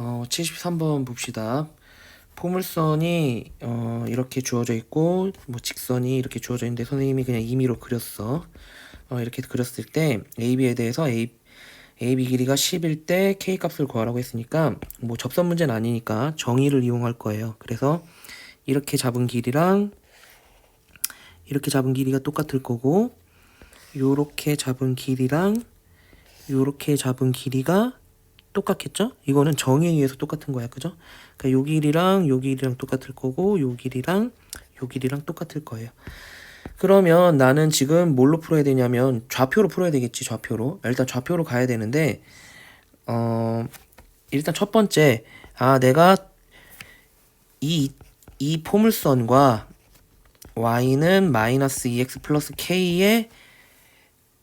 어, 73번 봅시다. 포물선이 어, 이렇게 주어져 있고 뭐 직선이 이렇게 주어져 있는데 선생님이 그냥 임의로 그렸어. 어, 이렇게 그렸을 때 AB에 대해서 A, AB 길이가 10일 때 K 값을 구하라고 했으니까 뭐 접선 문제는 아니니까 정의를 이용할 거예요. 그래서 이렇게 잡은 길이랑 이렇게 잡은 길이가 똑같을 거고 요렇게 잡은 길이랑 요렇게 잡은 길이가 똑같겠죠? 이거는 정의에 의해서 똑같은 거야, 그죠? 그러니까 요 길이랑 요 길이랑 똑같을 거고 요 길이랑 요 길이랑 똑같을 거예요. 그러면 나는 지금 뭘로 풀어야 되냐면 좌표로 풀어야 되겠지, 좌표로. 일단 좌표로 가야 되는데 어 일단 첫 번째 아 내가 이 이 포물선과 y는 마이너스 2x 플러스 k의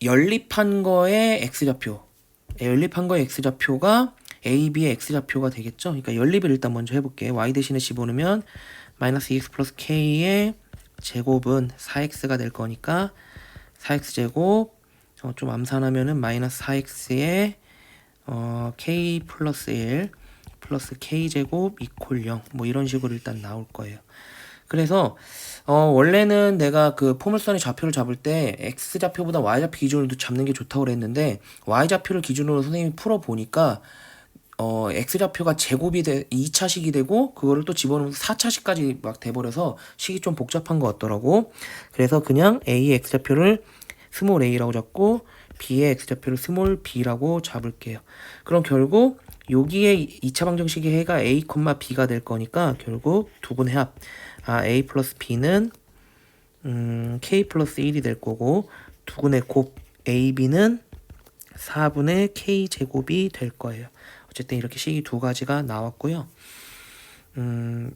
연립한 거의 x좌표 연립한 거의 x좌표가 AB의 x좌표가 되겠죠. 그러니까 연립을 일단 먼저 해볼게. y 대신에 집어넣으면 마이너스 2x 플러스 k의 제곱은 4x가 될 거니까 4x 제곱 어, 좀 암산하면은 마이너스 4x의 어, k 플러스 1 플러스 k 제곱 이퀄 0뭐 이런 식으로 일단 나올 거예요. 그래서 어, 원래는 내가 그 포물선의 좌표를 잡을 때 x 좌표보다 y 좌표 기준으로 잡는 게 좋다고 그랬는데 y 좌표를 기준으로 선생님이 풀어 보니까 어, x 좌표가 제곱이 돼 2차식이 되고 그거를 또 집어넣으면 4차식까지 막 돼버려서 식이 좀 복잡한 것 같더라고. 그래서 그냥 a의 x 좌표를 스몰 a라고 잡고 b의 x 좌표를 스몰 b라고 잡을게요. 그럼 결국 여기에 2차 방정식의 해가 a, b가 될 거니까 결국 두분 해합. 아, a 플러스 b는 음, k 플러스 1이 될 거고 두분의 곱 ab는 4분의 k 제곱이 될 거예요. 어쨌든 이렇게 식이 두 가지가 나왔고요. 음,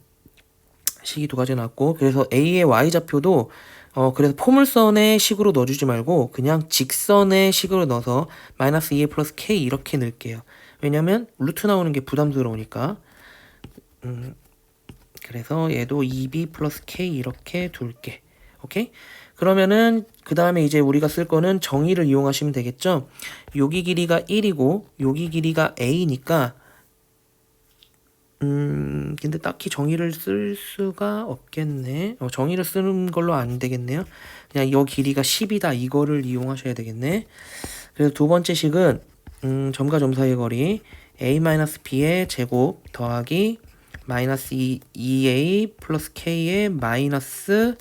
식이 두 가지 나왔고 그래서 a의 y 좌표도 어 그래서 포물선의 식으로 넣어주지 말고 그냥 직선의 식으로 넣어서 마이너스 2a 플러스 k 이렇게 넣을게요. 왜냐면 루트 나오는 게 부담스러우니까. 음, 그래서 얘도 2b 플러스 k 이렇게 둘게. 오케이? 그러면은 그 다음에 이제 우리가 쓸 거는 정의를 이용하시면 되겠죠. 여기 길이가 1이고 여기 길이가 a니까 음 근데 딱히 정의를 쓸 수가 없겠네. 어, 정의를 쓰는 걸로 안 되겠네요. 그냥 이 길이가 10이다 이거를 이용하셔야 되겠네. 그래서 두 번째 식은 음, 점과 점 사이의 거리 a-b의 제곱 더하기 마이너스 2a 플러스 k의 마이너스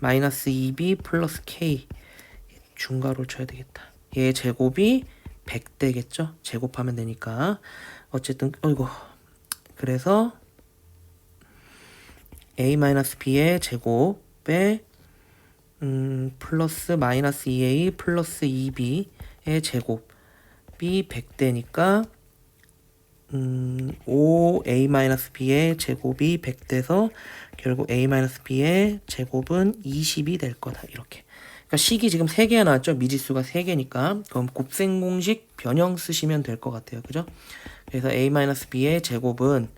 마이너스 2b 플러스 k 중괄호 쳐야 되겠다. 얘 제곱이 100 되겠죠? 제곱하면 되니까 어쨌든 어이구 그래서 a 마이너스 b의 제곱에 음, 플러스 마이너스 2a 플러스 2b의 제곱이 100되니까 음, 5a-b의 제곱이 100돼서 결국 a-b의 제곱은 20이 될 거다. 이렇게. 그러니까 식이 지금 3개가 나왔죠. 미지수가 3개니까. 그럼 곱셈 공식 변형 쓰시면 될 것 같아요. 그죠? 그래서 a-b의 제곱은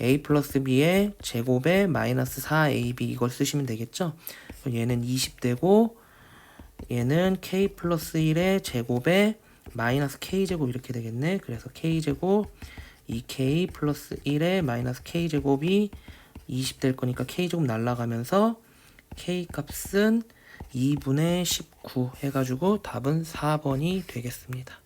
a 플러스 b의 제곱에 마이너스 4ab 이걸 쓰시면 되겠죠. 얘는 20되고 얘는 k 플러스 1의 제곱에 마이너스 k제곱 이렇게 되겠네. 그래서 k제곱 2k 플러스 1에 마이너스 k제곱이 20 될 거니까 k제곱 날라가면서 k 값은 2분의 19 해가지고 답은 4번이 되겠습니다.